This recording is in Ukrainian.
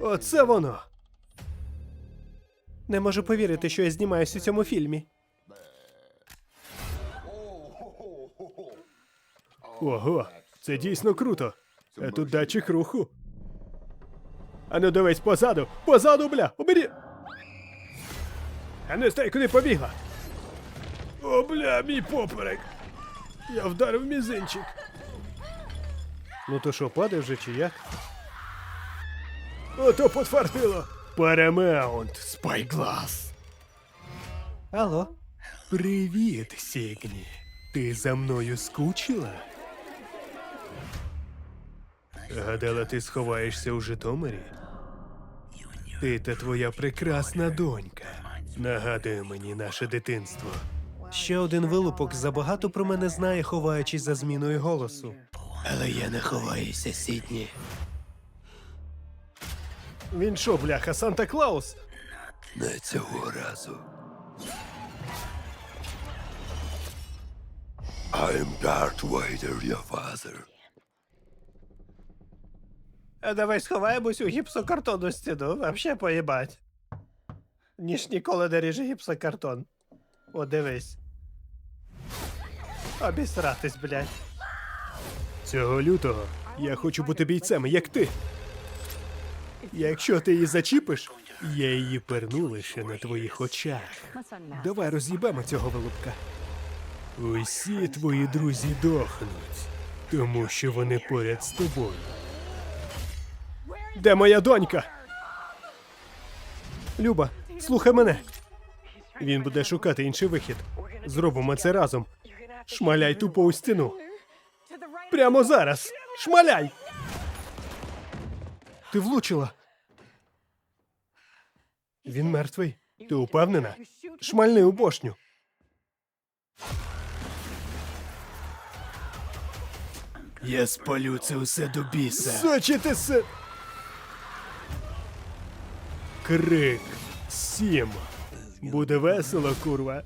Оце воно. Не можу повірити, що я знімаюсь у цьому фільмі. Ого, це дійсно круто. А тут датчик руху. Ану дивись позаду, позаду, бля, убері. Ану стай, куди побігла? О, бля, мій поперек. Я вдарив мізинчик. Ну то що, падає вже чи як? Ото подфартило. Paramount Spyglass. Алло. Привіт, Сігні. Ти за мною скучила? Гадала, ти сховаєшся у Житомирі? Ти та твоя прекрасна донька. Нагадує мені наше дитинство. Ще один вилупок забагато про мене знає, ховаючись за зміною голосу. Але я не ховаюся, Сідні. Він що, бляха, Санта Клаус? Не цього разу. I'm Darth Vader, your father. А давай сховаємось у гіпсокартонну стіну, вообще поїбать. Ніж ніколи не ріже гіпсокартон. О, дивись. Обісратись, блядь. Цього лютого я хочу бути бійцем, як ти. Якщо ти її зачіпиш, я її перну лише на твоїх очах. Давай роз'їбемо цього вилупка. Усі твої друзі дохнуть, тому що вони поряд з тобою. Де моя донька? Люба, слухай мене. Він буде шукати інший вихід. Зробимо це разом. Шмаляй тупо у стіну. Прямо зараз. Шмаляй. Ти влучила. Він мертвий. Ти упевнена? Шмальни у бошню. Я спалю це усе до біса. Сочити се. Крик. Сім. Буде весело, курва.